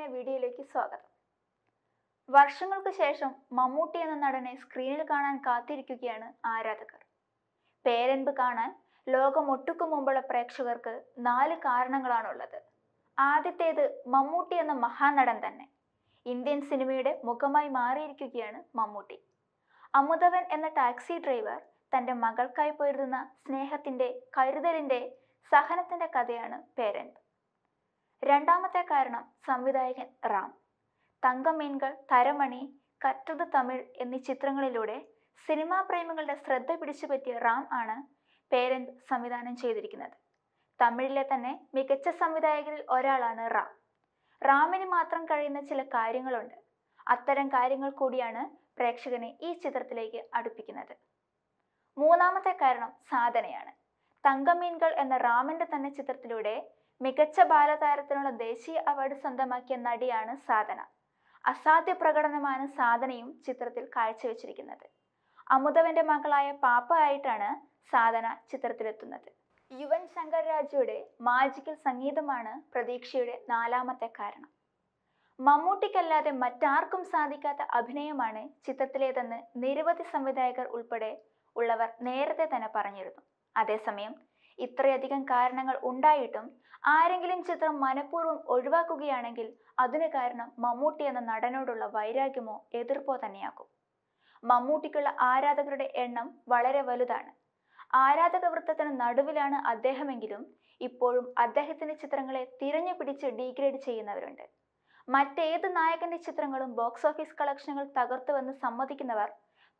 സ്വാഗതം. വർഷങ്ങൾക്ക് ശേഷം മമ്മൂട്ടി എന്ന നടനെ സ്ക്രീനിൽ കാണാൻ കാത്തിരിക്കുകയാണ് ആരാധകർ. പേരൻപ് കാണാൻ ലോകമൊട്ടുക്കു മുമ്പുള്ള പ്രേക്ഷകർക്ക് നാല് കാരണങ്ങളാണുള്ളത്. ആദ്യത്തേത് മമ്മൂട്ടി എന്ന മഹാനടൻ തന്നെ. ഇന്ത്യൻ സിനിമയുടെ മുഖമായി മാറിയിരിക്കുകയാണ് മമ്മൂട്ടി. അമുതവൻ എന്ന ടാക്സി ഡ്രൈവർ തന്റെ മകൾക്കായി പൊരുതുന്ന സ്നേഹത്തിന്റെ കരുതലിന്റെ സഹനത്തിന്റെ കഥയാണ് പേരൻപ് രണ്ടാമത്തെ കാരണം സംവിധായകൻ റാം. തങ്കമീൻകൾ തരമണി കറ്റത് തമിഴ് എന്നീ ചിത്രങ്ങളിലൂടെ സിനിമാ പ്രേമികളുടെ ശ്രദ്ധ പിടിച്ചുപറ്റിയ റാം ആണ് പേരന്റ് സംവിധാനം ചെയ്തിരിക്കുന്നത്. തമിഴിലെ തന്നെ മികച്ച സംവിധായകരിൽ ഒരാളാണ് റാം. റാമിന് മാത്രം കഴിയുന്ന ചില കാര്യങ്ങളുണ്ട്. അത്തരം കാര്യങ്ങൾ കൂടിയാണ് പ്രേക്ഷകനെ ഈ ചിത്രത്തിലേക്ക് അടുപ്പിക്കുന്നത്. മൂന്നാമത്തെ കാരണം സാധനയാണ്. തങ്കമീൻകൾ എന്ന റാമിന്റെ തന്നെ ചിത്രത്തിലൂടെ മികച്ച ബാലതാരത്തിനുള്ള ദേശീയ അവാർഡ് സ്വന്തമാക്കിയ നടിയാണ് സാധന. അസാധ്യ പ്രകടനമാണ് സാധനയും ചിത്രത്തിൽ കാഴ്ചവെച്ചിരിക്കുന്നത്. അമുതവന്റെ മകളായ പാപ്പ ആയിട്ടാണ് സാധന ചിത്രത്തിലെത്തുന്നത്. യുവൻ ശങ്കർ രാജയുടെ മാജിക്കൽ സംഗീതമാണ് പ്രതീക്ഷയുടെ നാലാമത്തെ കാരണം. മമ്മൂട്ടിക്കല്ലാതെ മറ്റാർക്കും സാധിക്കാത്ത അഭിനയമാണ് ചിത്രത്തിലേതെന്ന് നിരവധി സംവിധായകർ ഉൾപ്പെടെ ഉള്ളവർ നേരത്തെ തന്നെ പറഞ്ഞിരുന്നു. അതേസമയം ഇത്രയധികം കാരണങ്ങൾ ഉണ്ടായിട്ടും ആരെങ്കിലും ചിത്രം മനഃപൂർവം ഒഴിവാക്കുകയാണെങ്കിൽ അതിന് കാരണം മമ്മൂട്ടി എന്ന നടനോടുള്ള വൈരാഗ്യമോ എതിർപ്പോ തന്നെയാകും. മമ്മൂട്ടിക്കുള്ള ആരാധകരുടെ എണ്ണം വളരെ വലുതാണ്. ആരാധക വൃത്തത്തിന് നടുവിലാണ് അദ്ദേഹമെങ്കിലും ഇപ്പോഴും അദ്ദേഹത്തിന്റെ ചിത്രങ്ങളെ തിരഞ്ഞു പിടിച്ച് ഡീഗ്രേഡ് ചെയ്യുന്നവരുണ്ട്. മറ്റേത് നായകന്റെ ചിത്രങ്ങളും ബോക്സ് ഓഫീസ് കളക്ഷനുകൾ തകർത്തുവെന്ന് സമ്മതിക്കുന്നവർ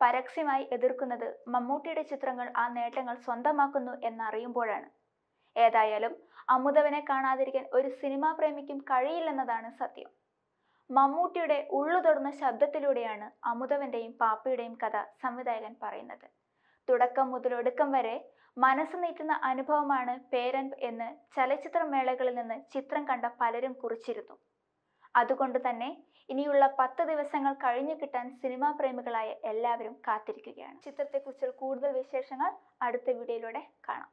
പരസ്യമായി എതിർക്കുന്നത് മമ്മൂട്ടിയുടെ ചിത്രങ്ങൾ ആ നേട്ടങ്ങൾ സ്വന്തമാക്കുന്നു എന്നറിയുമ്പോഴാണ്. ഏതായാലും അമുതവനെ കാണാതിരിക്കാൻ ഒരു സിനിമാ പ്രേമിക്കും കഴിയില്ലെന്നതാണ് സത്യം. മമ്മൂട്ടിയുടെ ഉള്ളു തൊടുന്ന ശബ്ദത്തിലൂടെയാണ് അമുതവന്റെയും പാപ്പയുടെയും കഥ സംവിധായകൻ പറയുന്നത്. തുടക്കം മുതൽ ഒടുക്കം വരെ മനസ്സ് നീറ്റുന്ന അനുഭവമാണ് പേരൻ എന്ന് ചലച്ചിത്രമേളകളിൽ നിന്ന് ചിത്രം കണ്ട പലരും കുറിച്ചിരുന്നു. അതുകൊണ്ട് തന്നെ ഇനിയുള്ള പത്ത് ദിവസങ്ങൾ കഴിഞ്ഞു കിട്ടാൻ സിനിമാ പ്രേമികളായ എല്ലാവരും കാത്തിരിക്കുകയാണ്. ചിത്രത്തെക്കുറിച്ചുള്ള കൂടുതൽ വിശേഷങ്ങൾ അടുത്ത വീഡിയോയിലൂടെ കാണാം.